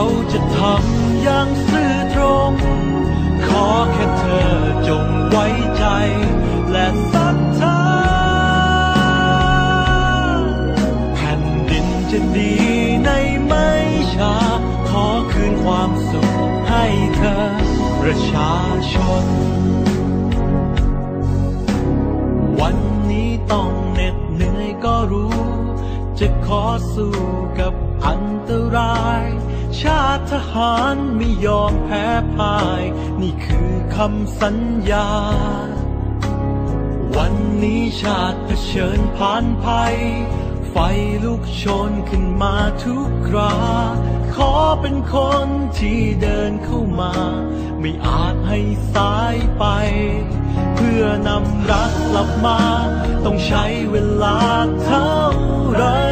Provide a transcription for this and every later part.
เราจะทำอย่างซื่อตรง ขอแค่เธอจงไว้ใจ และศรัทธาแผ่นดินจะดีในไม่ช้า ขอคืนความสุขให้เธอ ประชาชน วันนี้ต้องเหน็ดเหนื่อยก็รู้ จะขอสู้กับอันตราย ชาติทหารไม่ยอมแพ้พ่าย นี่คือคำสัญญา วันนี้ชาติเผชิญผ่านภัย ไฟลุกโชนขึ้นมาทุกครา ขอเป็นคนที่เดินเข้ามา ไม่อาจให้สายไป เพื่อนำรักกลับมา ต้องใช้เวลาเท่าไรโปร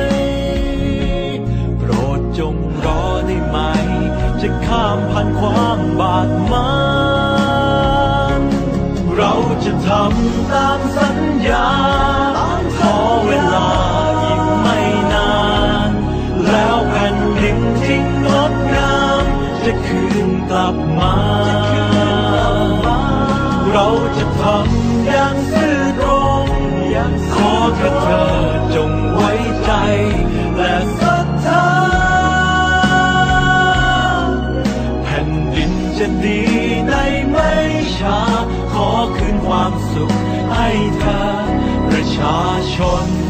ทำตามสัญญา ขอเวลาอีกไม่นาน แล้วแผ่นดินที่งดงามจะคืนกลับมา เราจะทำอย่างซื่อตรงขอแค่เธอ ในไม่ช้า ขอคืนความสุขให้เธอประชาชน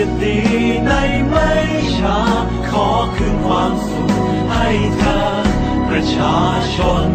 จะดีในไม่ช้า ขอคืนความสุขให้เธอประชาชน